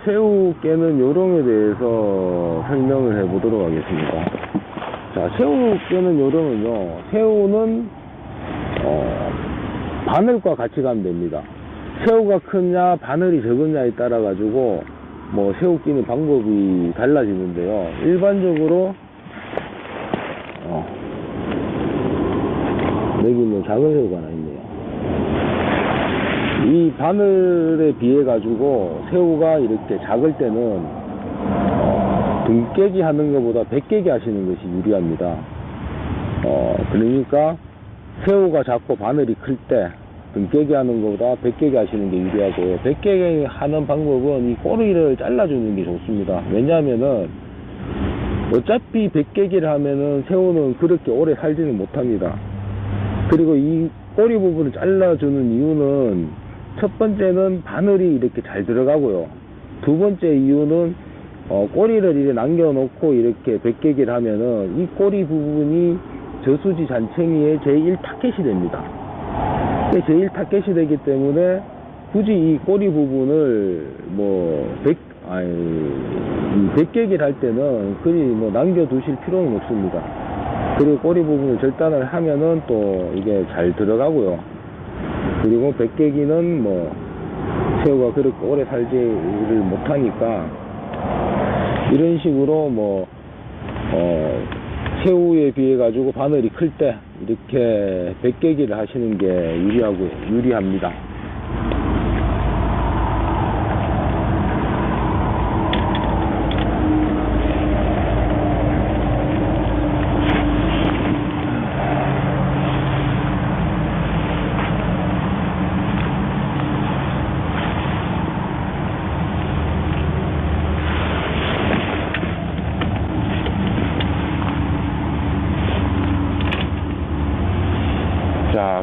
예, 새우 깨는 요령에 대해서 설명을 해 보도록 하겠습니다. 자, 새우 깨는 요령은요, 새우는, 어, 바늘과 같이 가면 됩니다. 새우가 크냐, 바늘이 적으냐에 따라가지고, 뭐, 새우 끼는 방법이 달라지는데요. 일반적으로, 어, 여기 뭐 작은 새우가 있네요. 이 바늘에 비해 가지고 새우가 이렇게 작을 때는 어, 등 깨기 하는 것보다 백깨기 하시는 것이 유리합니다. 어, 그러니까 새우가 작고 바늘이 클 때 등 깨기 하는 것보다 백깨기 하시는 게 유리하고요. 백깨기 하는 방법은 이 꼬리를 잘라주는 게 좋습니다. 왜냐하면은 어차피 백깨기를 하면은 새우는 그렇게 오래 살지는 못합니다. 그리고 이 꼬리 부분을 잘라주는 이유는 첫 번째는 바늘이 이렇게 잘 들어가고요. 두 번째 이유는 어, 꼬리를 이렇게 남겨놓고 이렇게 백개기를 하면은 이 꼬리 부분이 저수지 잔챙이의 제1 타켓이 됩니다. 이게 제1 타켓이 되기 때문에 굳이 이 꼬리 부분을 뭐 백, 아니, 이 백개기를 할 때는 그리 뭐 남겨두실 필요는 없습니다. 그리고 꼬리 부분을 절단을 하면은 또 이게 잘 들어가고요. 그리고 백개기는 뭐 새우가 그렇게 오래 살지를 못하니까 이런 식으로 뭐 어, 새우에 비해 가지고 바늘이 클 때 이렇게 백개기를 하시는 게 유리하고 유리합니다.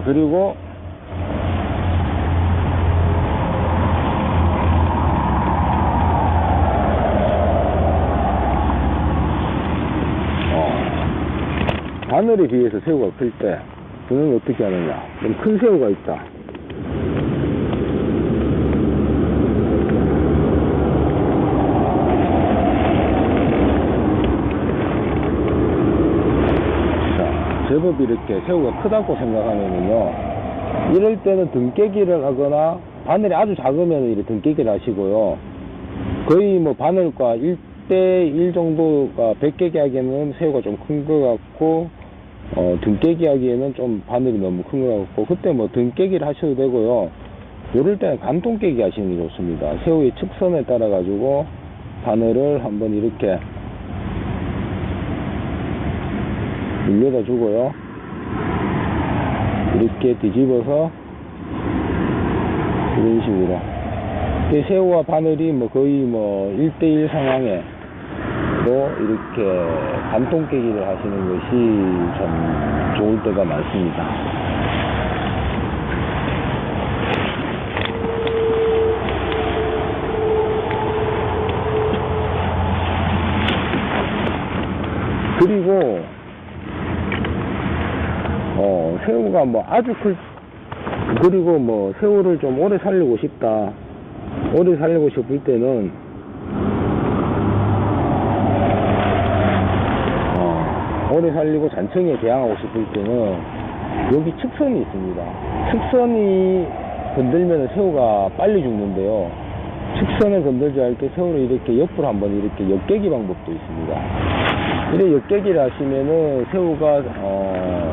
그리고 어, 바늘에 비해서 새우가 클 때 그는 어떻게 하느냐? 좀 큰 새우가 있다. 자, 제법 이렇게 새우가 크다고 생각하면은요, 이럴 때는 등깨기를 하거나, 바늘이 아주 작으면 이렇게 등깨기를 하시고요, 거의 뭐 바늘과 1대 1 정도가 100깨기 하기에는 새우가 좀 큰 것 같고, 어, 등깨기 하기에는 좀 바늘이 너무 큰 것 같고, 그때 뭐 등깨기를 하셔도 되고요, 이럴 때는 간통깨기 하시는 게 좋습니다. 새우의 측선에 따라 가지고, 바늘을 한번 이렇게 밀려다 주고요. 이렇게 뒤집어서 이런 식으로. 이 새우와 바늘이 뭐 거의 뭐 1대1 상황에 또 이렇게 간통 깨기를 하시는 것이 참 좋을 때가 많습니다. 그리고 어, 새우가 뭐 아주 클, 그리고 뭐 새우를 좀 오래 살리고 싶다. 오래 살리고 싶을 때는, 어, 오래 살리고 잔청에 개양하고 싶을 때는 여기 측선이 있습니다. 측선이 건들면 새우가 빨리 죽는데요. 측선을 건들지 할때 새우를 이렇게 옆으로 한번 이렇게 엿깨기 방법도 있습니다. 이렇게 엿깨기를 하시면은 새우가, 어,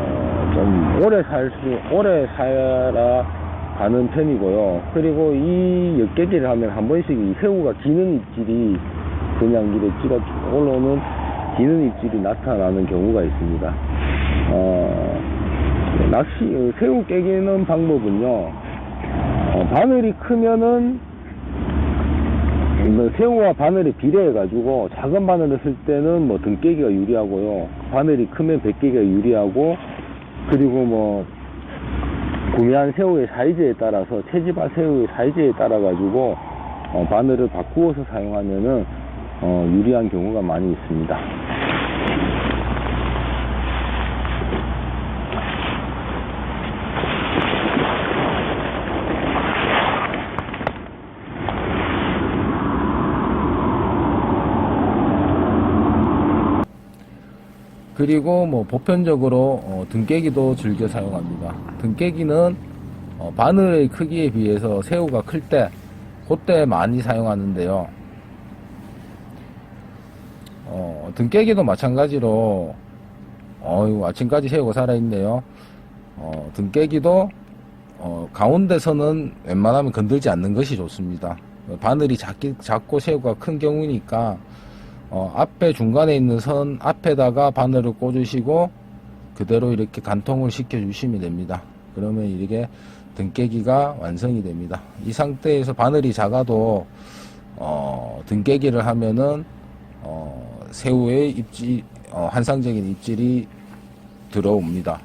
좀 오래 살 수, 오래 살아 가는 편이고요. 그리고 이 엿깨기를 하면 한 번씩 이 새우가 기는 입질이 그냥 이렇게 찌가 올라오는 기는 입질이 나타나는 경우가 있습니다. 어, 낚시, 어, 새우 깨기는 방법은요, 어, 바늘이 크면은 뭐 새우와 바늘이 비례해가지고 작은 바늘을 쓸 때는 뭐 등깨기가 유리하고요. 바늘이 크면 백깨기가 유리하고 그리고 뭐 구매한 새우의 사이즈에 따라서 채집한 새우의 사이즈에 따라 가지고 어, 바늘을 바꾸어서 사용하면은 어, 유리한 경우가 많이 있습니다. 그리고 뭐 보편적으로 어, 등깨기도 즐겨 사용합니다. 등깨기는 어, 바늘의 크기에 비해서 새우가 클 때 그때 많이 사용하는데요. 어, 등깨기도 마찬가지로 어유 아침까지 새우가 살아있네요. 어, 등깨기도 어, 가운데서는 웬만하면 건들지 않는 것이 좋습니다. 바늘이 작기, 작고 새우가 큰 경우니까 어, 앞에 중간에 있는 선 앞에다가 바늘을 꽂으시고 그대로 이렇게 간통을 시켜 주시면 됩니다. 그러면 이렇게 등깨기가 완성이 됩니다. 이 상태에서 바늘이 작아도 어, 등깨기를 하면은 어, 새우의 입질 어, 환상적인 입질이 들어옵니다.